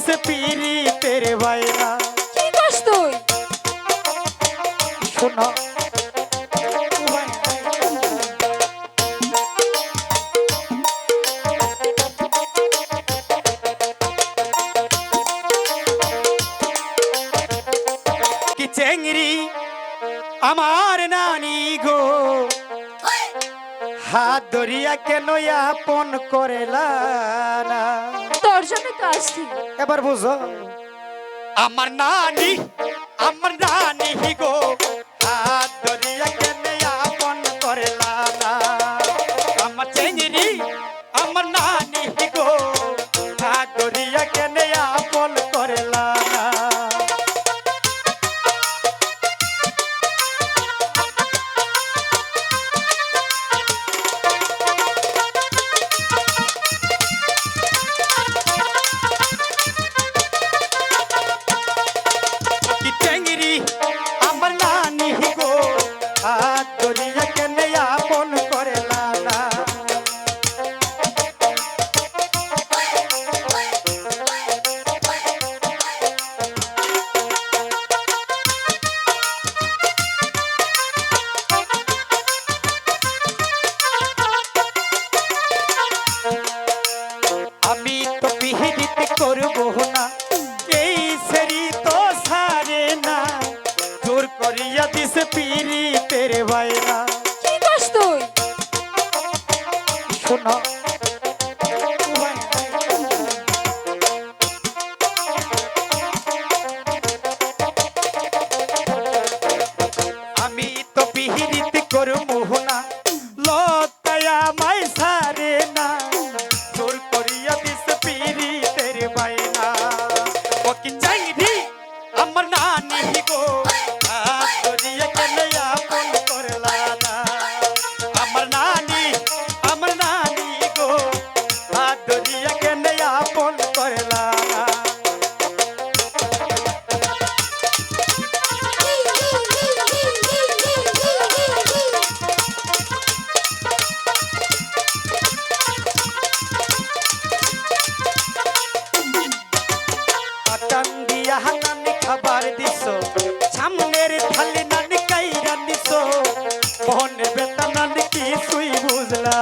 দিছে পিরি তেরে বাইরা। কি কস তুই? শোনো কি চেংরি আমার নানি গো? হাত ধরিয়া কেন আপন করেলা না? তোর জন্য তো আসছি। এবার বুঝো। আমার নানি আমার ও কি চাইরি আমার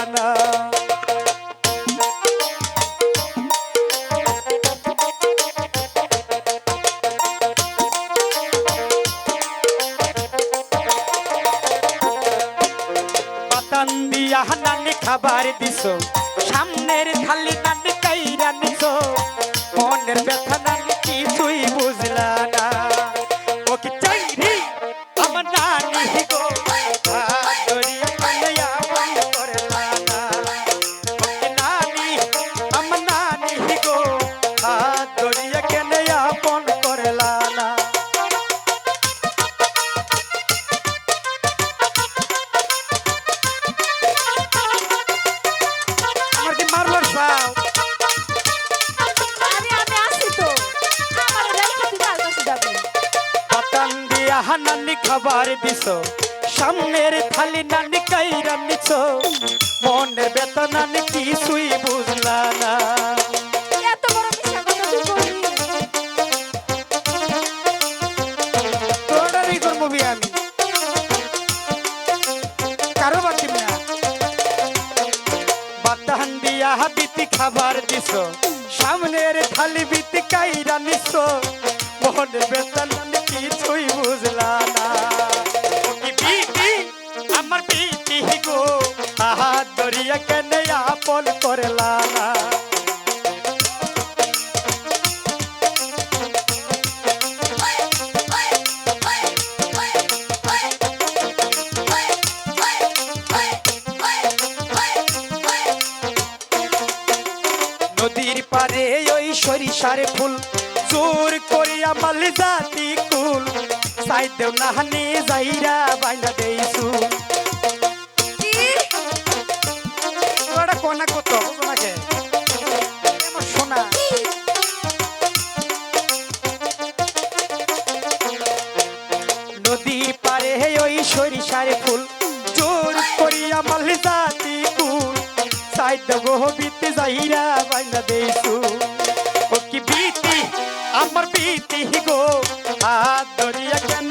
বুঝলা না পাতান দিয়া নানি খাবার দিছ সামনের থালি নানি কাইরা নিছ মনের ব্যথা নানি দিয়া হানানি খাবার দিছ। সামনের থালি নানি কাইরা নিছ। মনের বেতা নানি কিছুই বুঝলা না। খাবার দিছ। সামনের থালি বিতি কাইরা নিছ। মনের বেতা নানি কিছুই বুঝলা না। বিটি আমার বিটি গো। হাত ধরিয়া কেন আপন করলা না। নদীর পারে ওই সরিষার ফুল জোর করিয়া মাল জাতি কুল। সাই দেও নাহানি যাইরা বাইনা দেইছু ওটা কোনা কত? সোনাকে সোনা। নদীর পারে ওই সরিষার ফুল। জোর করিয়া মাল জাতি কুল। সাই দেব বিতে যাইরা বাইনা দেইছু আমার বিতি গো হাত ধরিয়া কেন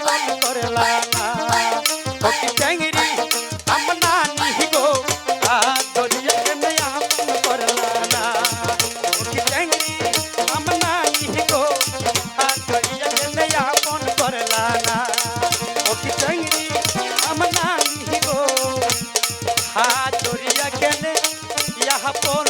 আপন করলা না ও কি চ্যাংরি আমার নানি গো। হাত ধরিয়া কেন আপন করলা না ও কি চ্যাংরি আমার নানি গো। ধরিয়া কেন আপন করলা না ও কি চ্যাংরি আমার নানি গো। হাত ধরিয়া কেন ইহা পন